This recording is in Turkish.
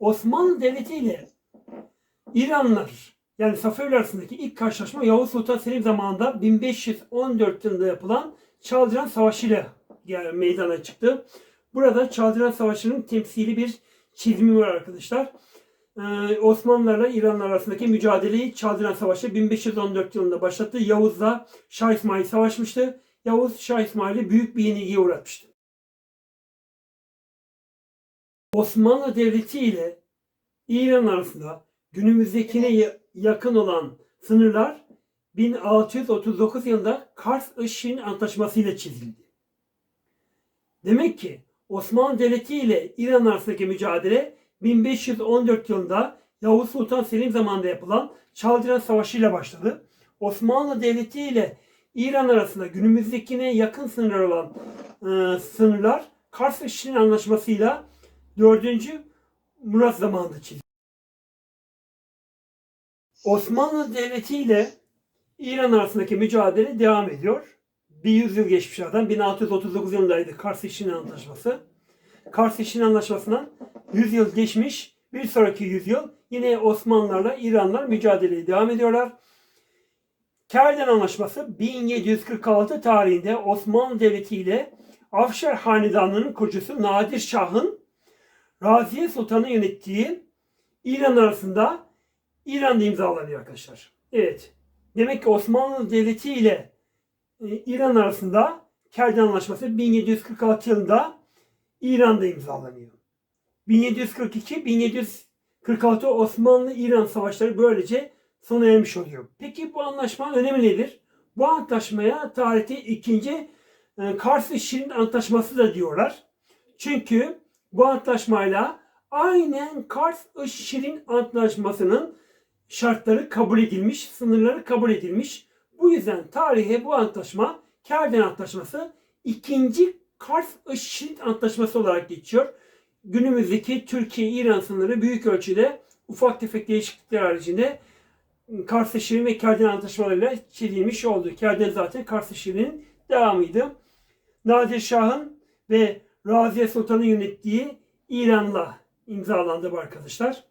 Osmanlı Devleti ile İranlılar yani Safeviler arasındaki ilk karşılaşma Yavuz Sultan Selim zamanında 1514 yılında yapılan Çaldıran Savaşı ile meydana çıktı. Burada Çaldıran Savaşı'nın temsili bir çizimi var arkadaşlar. Ee, Osmanlılarla İranlılar arasındaki mücadeleyi Çaldıran Savaşı 1514 yılında başlattı. Yavuz'la Şah İsmail savaşmıştı. Yavuz Şah İsmail'i büyük bir yenilgiye uğratmıştı. Osmanlı Devleti ile İran arasında günümüzdekine ya- yakın olan sınırlar 1639 yılında Kars-Işin Antlaşması ile çizildi. Demek ki Osmanlı Devleti ile İran arasındaki mücadele 1514 yılında Yavuz Sultan Selim zamanında yapılan Çaldıran Savaşı ile başladı. Osmanlı Devleti ile İran arasında günümüzdekine yakın sınırlar olan e, sınırlar Kars-Işin Anlaşması'yla 4. Murat zamanında çizildi. Osmanlı Devleti ile İran arasındaki mücadele devam ediyor. Bir yüzyıl geçmiş aradan 1639 yılındaydı Kars-Işin Antlaşması. Kars-Işin Antlaşması'ndan 100 yıl geçmiş. Bir sonraki yüzyıl yine Osmanlılarla İranlar mücadeleye devam ediyorlar. Kerden Anlaşması 1746 tarihinde Osmanlı Devleti ile Afşar Hanedanlığı'nın kurucusu Nadir Şah'ın Raziye Sultan'ı yönettiği İran arasında İran'da imzalanıyor arkadaşlar. Evet. Demek ki Osmanlı Devleti ile e, İran arasında Kerden Anlaşması 1746 yılında İran'da imzalanıyor. 1742-1746 Osmanlı-İran savaşları böylece sona ermiş oluyor. Peki bu anlaşma önemi nedir? Bu antlaşmaya tarihte ikinci e, Kars-Şirin Antlaşması da diyorlar. Çünkü bu antlaşmayla aynen Kars-Şirin Antlaşması'nın şartları kabul edilmiş, sınırları kabul edilmiş. Bu yüzden tarihe bu antlaşma Kerden Antlaşması ikinci Kars-Şirin Antlaşması olarak geçiyor. Günümüzdeki Türkiye-İran sınırı büyük ölçüde ufak tefek değişiklikler haricinde Kars-Şirin ve Kerden Antlaşmalarıyla çizilmiş oldu. Kerden zaten Kars-Şirin'in devamıydı. Nadir Şah'ın ve Raziye Sultan'ın yönettiği İran'la imzalandı bu arkadaşlar.